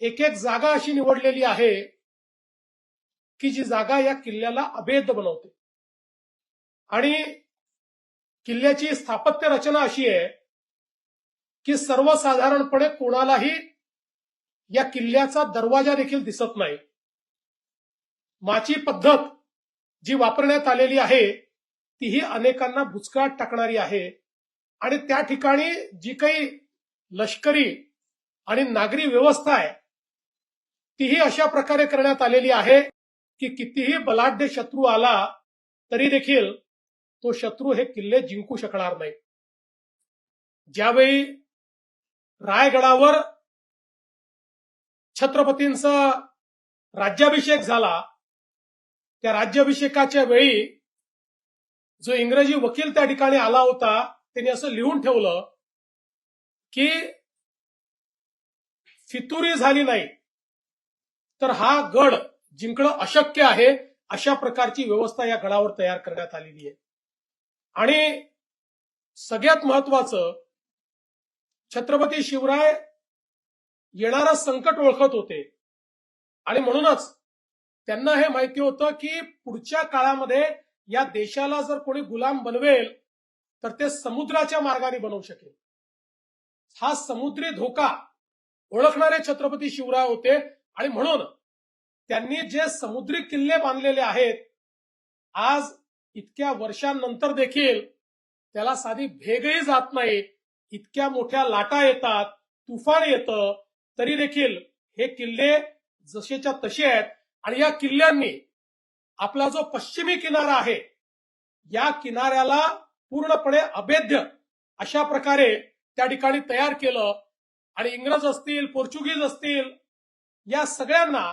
एक एक जागा अशी निवडलेली आहे की जी जागा या किल्ल्याला अभेद बनवते. आणि किल्ल्याची स्थापत्य रचना अशी आहे की सर्वसाधारणपणे कोणालाही या किल्ल्याचा दरवाजा देखील दिसत नाही. माची पद्धत जी वापरण्यात आलेली आहे तीही अनेकांना भुचकाट टाकणारी आहे. आणि त्या ठिकाणी जी काही लष्करी आणि नागरी व्यवस्था आहे तीही अशा प्रकारे करण्यात आलेली आहे की कितीही बलाढ्य शत्रू आला तरी देखील तो शत्रू हे किल्ले जिंकू शकणार नाही. ज्यावेळी रायगडावर छत्रपतींचा राज्याभिषेक झाला त्या राज्याभिषेकाच्या वेळी जो इंग्रजी वकील त्या ठिकाणी आला होता त्यांनी असं लिहून ठेवलं की फितुरी झाली नाही. तर हा गड जिंकणं अशक्य आहे अशा प्रकारची व्यवस्था या गडावर तयार करण्यात आलेली आहे. आणि सगळ्यात महत्वाचं छत्रपती शिवराय येणारा संकट ओळखत होते. आणि म्हणूनच त्यांना हे माहिती होतं की पुढच्या काळामध्ये या देशाला जर कोणी गुलाम बनवेल तर ते समुद्राच्या मार्गाने बनवू शकेल. हा समुद्री धोका ओळखणारे छत्रपती शिवराय होते. आणि म्हणून त्यांनी जे समुद्री किल्ले बांधलेले आहेत आज इतक्या वर्षांनंतर देखील त्याला साधी भेगही जात नाही. इतक्या मोठ्या लाटा येतात तुफान येतं तरी देखील हे किल्ले जसेच्या तसे आहेत. आणि या किल्ल्यांनी आपला जो पश्चिमी किनारा आहे या किनाऱ्याला पूर्णपणे अभेद्य अशा प्रकारे त्या ठिकाणी तयार केलं. आणि इंग्रज असतील पोर्चुगीज असतील या सगळ्यांना